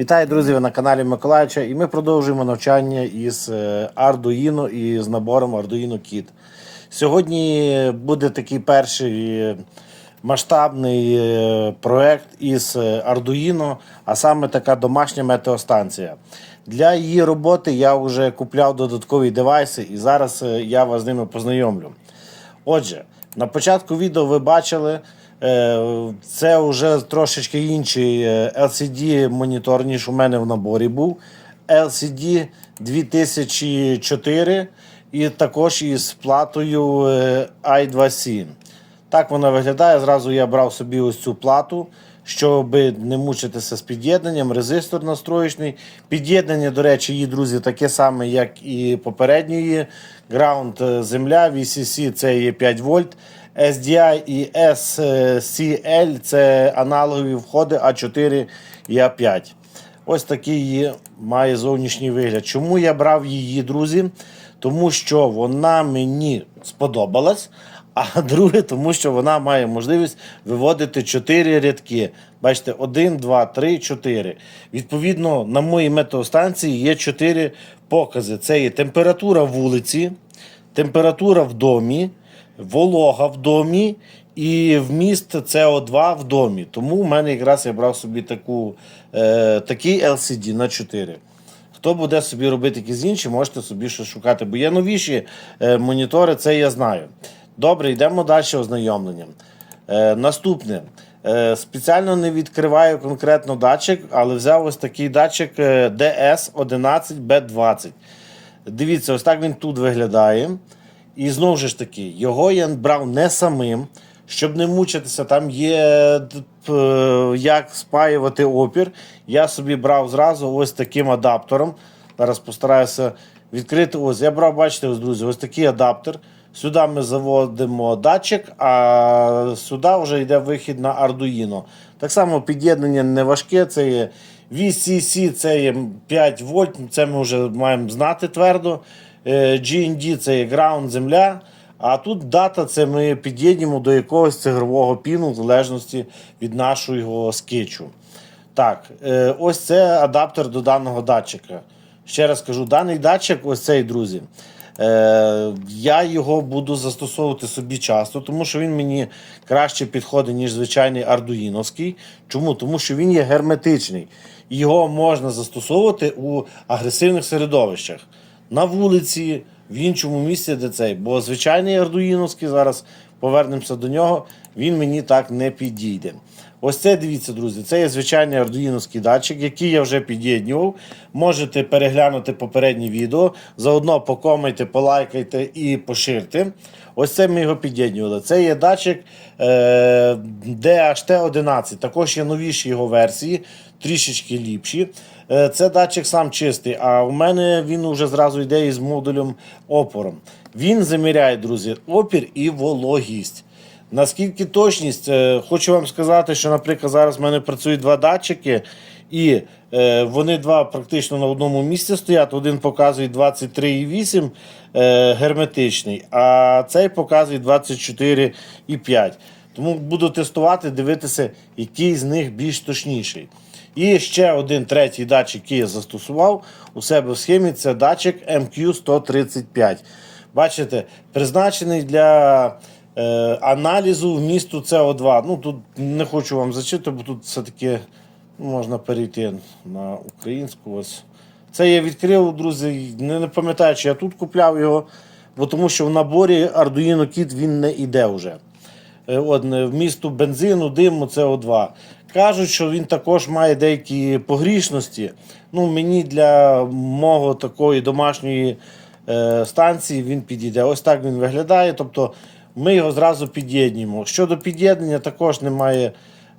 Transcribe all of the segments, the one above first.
Вітаю, друзі! Ви на каналі Миколаївича і ми продовжуємо навчання із е, Arduino і з набором Arduino Kit. Сьогодні буде такий перший е, масштабний е, проект із Arduino, а саме така домашня метеостанція. Для її роботи я вже купляв додаткові девайси і зараз я вас з ними познайомлю. Отже, на початку відео ви бачили, це вже трошечки інший е, LCD-монітор, ніж у мене в наборі був. LCD 2004 і також із платою е, i2C. Так вона виглядає. Зразу я брав собі ось цю плату, щоб не мучитися з під'єднанням. Резистор настроєчний. Під'єднання, до речі, її, друзі, таке саме, як і попередньої. Ground е, земля, VCC це є 5 вольт. SDI і SCL це аналогові входи А4 і А5. Ось такий має зовнішній вигляд. Чому я брав її, друзі? Тому що вона мені сподобалась. А друге, тому що вона має можливість виводити 4 рядки. Бачите, 1, 2, 3, 4. Відповідно, на моїй метеостанції є 4 покази: це є температура вулиці, температура в домі, волога в домі і вміст СО2 в домі. Тому в мене якраз я брав собі таку, е, такий LCD на 4. Хто буде собі робити якісь інші, можете собі щось шукати. Бо є новіші е, монітори, це я знаю. Добре, йдемо далі ознайомленням. Е, наступне. Е, спеціально не відкриваю конкретно датчик, але взяв ось такий датчик е, DS11B20. Дивіться, ось так він тут виглядає. І знову ж таки, його я брав не самим, щоб не мучитися. Там є як спаювати опір. Я собі брав зразу ось таким адаптером. Зараз постараюся відкрити. Ось я брав, бачите, ось, друзі, ось такий адаптер. Сюди ми заводимо датчик, а сюди вже йде вихід на Arduino. Так само під'єднання не важке. Це є VCC, це є 5 вольт, це ми вже маємо знати твердо. Е, GND це ground земля. А тут дата це ми під'єднуємо до якогось цигрового піну, в залежності від нашого скетчу. Так, е, ось це адаптер до даного датчика. Ще раз кажу, даний датчик, ось цей, друзі. Е, я його буду застосовувати собі часто, тому що він мені краще підходить, ніж звичайний ардуїновський. Чому? Тому що він є герметичний. Його можна застосовувати у агресивних середовищах. На вулиці, в іншому місці, де цей. Бо звичайний ардуїновський, зараз повернемося до нього, він мені так не підійде. Ось це дивіться, друзі. Це є звичайний ардуїновський датчик, який я вже під'єднував. Можете переглянути попереднє відео. Заодно покомайте, полайкайте і поширте. Ось це ми його під'єднували. Це є датчик е, DHT11. Також є новіші його версії, трішечки ліпші. Е, Це датчик сам чистий, а у мене він вже зразу йде із модулем опором. Він заміряє, друзі, опір і вологість. Наскільки точність, е, хочу вам сказати, що, наприклад, зараз в мене працюють два датчики, і е, вони два практично на одному місці стоять. Один показує 23,8 е, герметичний, а цей показує 24,5. Тому буду тестувати, дивитися, який з них більш точніший. І ще один третій датчик, який я застосував у себе в схемі, це датчик MQ135. Бачите, призначений для е, аналізу вмісту СО2. Ну, тут не хочу вам зачитати, бо тут все-таки можна перейти на українську. Ось. Це я відкрив, друзі. Не, пам'ятаю, чи я тут купляв його, бо тому що в наборі Arduino Kit він не йде вже. Е, От, вмісту бензину, диму, СО2. Кажуть, що він також має деякі погрішності. Ну, Мені для мого такої домашньої е, станції він підійде. Ось так він виглядає. Тобто ми його зразу під'єднуємо. Щодо під'єднання, також немає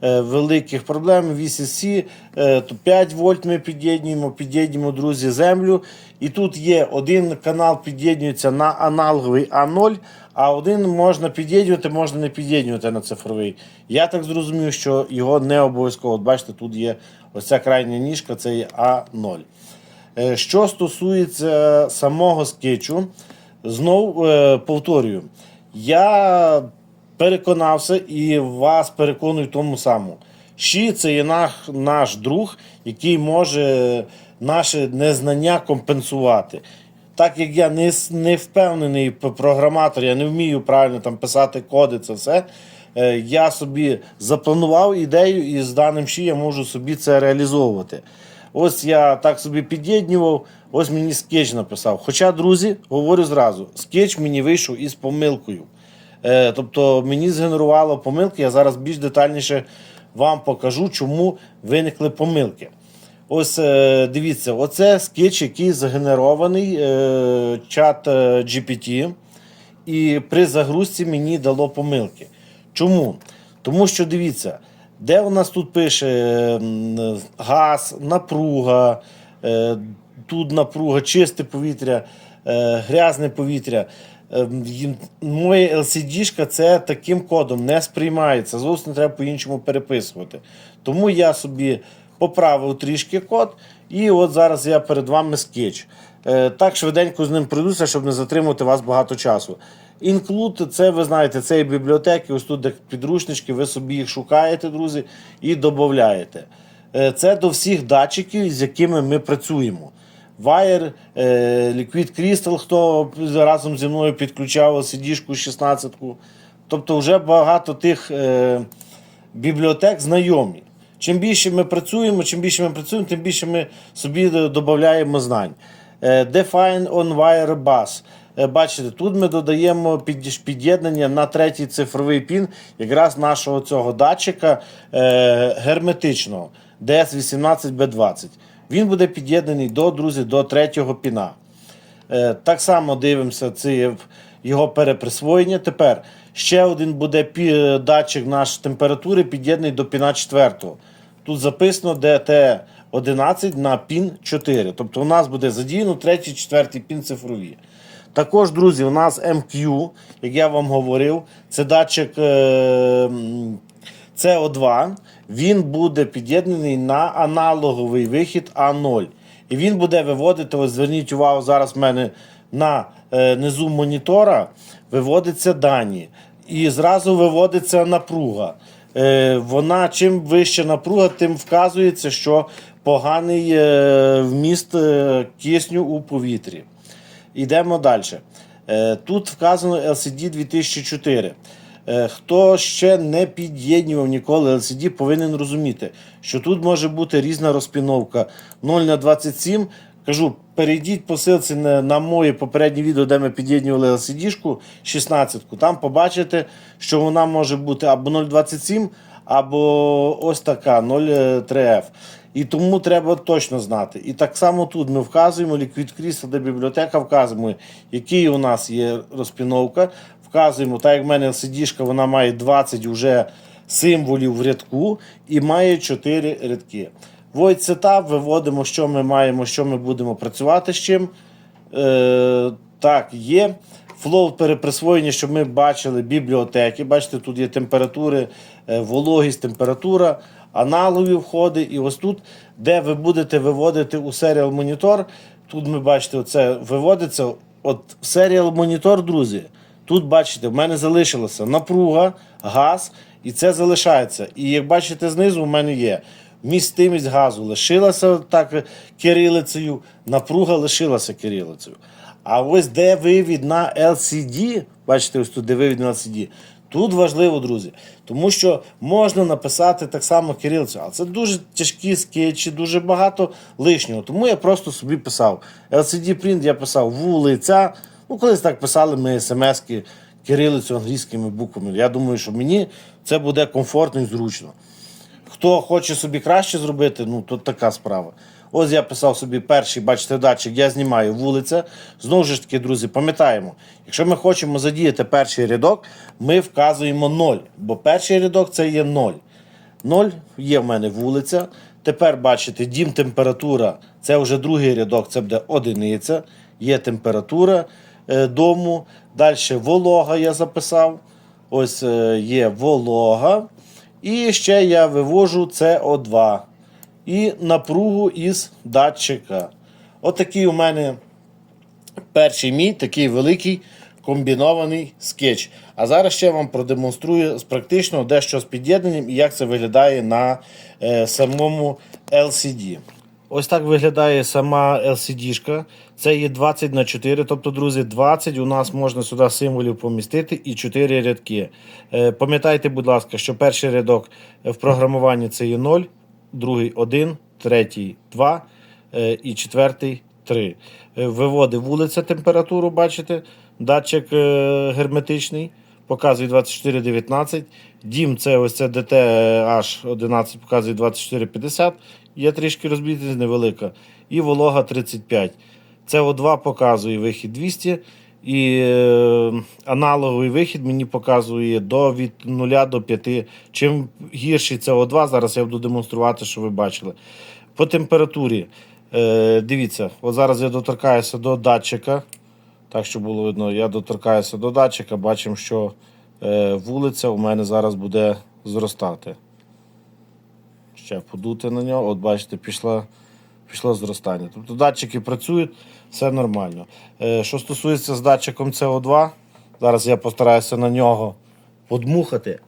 е, великих проблем. VCC е, то 5 вольт ми під'єднуємо, під'єднуємо, друзі, землю. І тут є один канал під'єднується на аналоговий А0, а один можна під'єднувати, можна не під'єднувати на цифровий. Я так зрозумів, що його не обов'язково. От бачите, тут є ось ця крайня ніжка, це є А0. Е, Що стосується самого скетчу, знову е, повторюю, я переконався і вас переконую тому самому, Ші це є наш, наш друг, який може наше незнання компенсувати. Так як я не, не впевнений програматор, я не вмію правильно там писати коди, це все. е, Я собі запланував ідею, і з даним ші я можу собі це реалізовувати. Ось я так собі під'єднював, ось мені скетч написав. Хоча, друзі, говорю зразу, скетч мені вийшов із помилкою. Е, тобто мені згенерувало помилки, я зараз більш детальніше вам покажу, чому виникли помилки. Ось е, дивіться, оце скетч, який загенерований е, чат е, GPT, і при загрузці мені дало помилки. Чому? Тому що дивіться, де у нас тут пише газ, напруга, тут напруга, чисте повітря, грязне повітря. Е, їм- Моє LCD це таким кодом не сприймається. Зовсім треба по-іншому переписувати. Тому я собі поправив трішки код, і от зараз я перед вами скетч. Е, Так швиденько з ним пройдуся, щоб не затримувати вас багато часу. Include, це ви знаєте, це і бібліотеки, ось тут підручнички, ви собі їх шукаєте, друзі, і додаєте. Це до всіх датчиків, з якими ми працюємо. Wire, е, Liquid Crystal, хто разом зі мною підключав LCD-шку 16-ку. Тобто вже багато тих е, бібліотек знайомі. Чим більше ми працюємо, чим більше ми працюємо, тим більше ми собі додаємо знань. Е, Define on Wire Bus. Е, Бачите, тут ми додаємо під'єднання на третій цифровий пін якраз нашого цього датчика е, герметичного DS18B20. Він буде під'єднаний до, друзі, до третього піна. Так само дивимося це його переприсвоєння. Тепер ще один буде датчик наш температури під'єднаний до піна 4. Тут записано DT11 на пін 4. Тобто у нас буде задіяно третій, четвертий пін цифрові. Також, друзі, у нас MQ, як я вам говорив, це датчик е, м, CO2. Він буде під'єднаний на аналоговий вихід А0. І він буде виводити, ось зверніть увагу, зараз в мене на е, низу монітора виводиться дані. І зразу виводиться напруга. Е, вона чим вища напруга, тим вказується, що поганий е, вміст е, кисню у повітрі. Йдемо далі. Е, Тут вказано LCD 2004. Е, Хто ще не під'єднував ніколи LCD, повинен розуміти, що тут може бути різна розпіновка 0 на 27. Кажу, перейдіть по ссылці на, на моє попереднє відео, де ми під'єднували LCD-шку 16-ку. Там побачите, що вона може бути або 0,27, або ось така 0,3F. І тому треба точно знати. І так само тут ми вказуємо Liquid Crystal, де бібліотека вказуємо, який у нас є розпіновка. Вказуємо, так як в мене LCD, вона має 20 вже символів в рядку і має 4 рядки. Void Setup виводимо, що ми маємо, що ми будемо працювати з чим. Е, так, є. Флоу переприсвоєння, щоб ми бачили бібліотеки. Бачите, тут є температури, е, вологість, температура, аналогові входи. І ось тут, де ви будете виводити у серіал монітор, тут ми бачите, оце виводиться. От серіал монітор, друзі. Тут бачите, в мене залишилася напруга, газ, і це залишається. І як бачите, знизу в мене є вмістимість газу лишилася так кирилицею, напруга лишилася кирилицею. А ось де вивід на LCD, бачите, ось тут де вивід на LCD, тут важливо, друзі, тому що можна написати так само кирилицею, але це дуже тяжкі скетчі, дуже багато лишнього. Тому я просто собі писав. LCD print я писав вулиця. Ну, колись так писали ми смски кирилицю англійськими буквами. Я думаю, що мені це буде комфортно і зручно. Хто хоче собі краще зробити, ну то така справа. Ось я писав собі перший, бачите, датчик, я знімаю вулиця. Знову ж таки, друзі, пам'ятаємо, якщо ми хочемо задіяти перший рядок, ми вказуємо 0, бо перший рядок це є 0. 0 є в мене вулиця. Тепер бачите, дім температура це вже другий рядок, це буде одиниця. Є температура е, дому. Далі волога я записав. Ось е, є волога. І ще я вивожу СО2 і напругу із датчика. Отакий у мене перший мій такий великий комбінований скетч. А зараз ще вам продемонструю з практичного дещо з під'єднанням і як це виглядає на е, самому LCD. Ось так виглядає сама LCD-шка. Це є 20 на 4, тобто, друзі, 20 у нас можна сюди символів помістити і 4 рядки. Е, Пам'ятайте, будь ласка, що перший рядок в програмуванні це є 0, другий 1, третій 2 е, і четвертий 3. Е, Виводить вулиця температуру, бачите, датчик герметичний. Показує 24,19. Дім це ось це DTH 11 показує 24,50. Є трішки розбітість невелика. І волога 35. СО2 показує вихід 200. І е, аналоговий вихід мені показує до від 0 до 5. Чим гірший СО2, зараз я буду демонструвати, що ви бачили. По температурі. Е, дивіться, от зараз я доторкаюся до датчика. Так, щоб було видно, я доторкаюся до датчика, бачимо, що е, вулиця у мене зараз буде зростати. Ще подути на нього, от бачите, пішло, пішло зростання. Тобто датчики працюють, все нормально. Е, що стосується з датчиком СО2, зараз я постараюся на нього подмухати.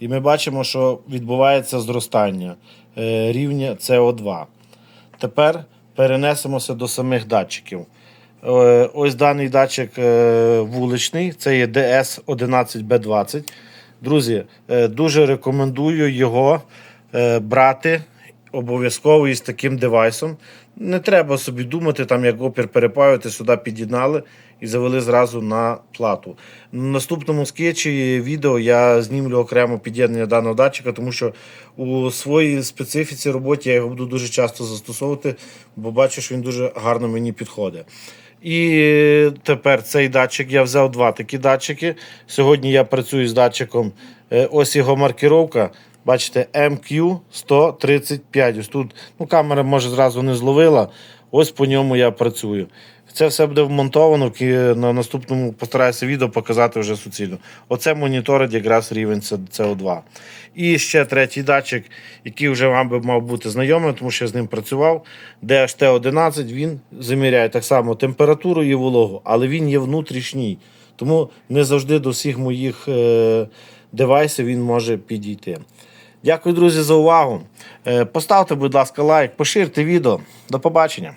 І ми бачимо, що відбувається зростання е, рівня СО2. Тепер перенесемося до самих датчиків. Е, Ось даний датчик е, вуличний, це є DS11B20. Друзі, е, дуже рекомендую його брати обов'язково із таким девайсом. Не треба собі думати, там як опір перепаювати, сюди під'єднали і завели зразу на плату. В наступному скетчі відео я знімлю окремо під'єднання даного датчика, тому що у своїй специфіці роботі я його буду дуже часто застосовувати, бо бачу, що він дуже гарно мені підходить. І тепер цей датчик я взяв два такі датчики. Сьогодні я працюю з датчиком. е, Ось його маркіровка. Бачите, MQ135. Ось тут ну, камера може зразу не зловила. Ось по ньому я працюю. Це все буде вмонтовано. На наступному постараюся відео показати вже суцільно. Оце моніторить якраз рівень СО2. І ще третій датчик, який вже вам би мав бути знайомий, тому що я з ним працював. DHT11, він заміряє так само температуру і вологу, але він є внутрішній. Тому не завжди до всіх моїх е, девайсів він може підійти. Дякую, друзі, за увагу. Е, Поставте, будь ласка, лайк, поширте відео. До побачення.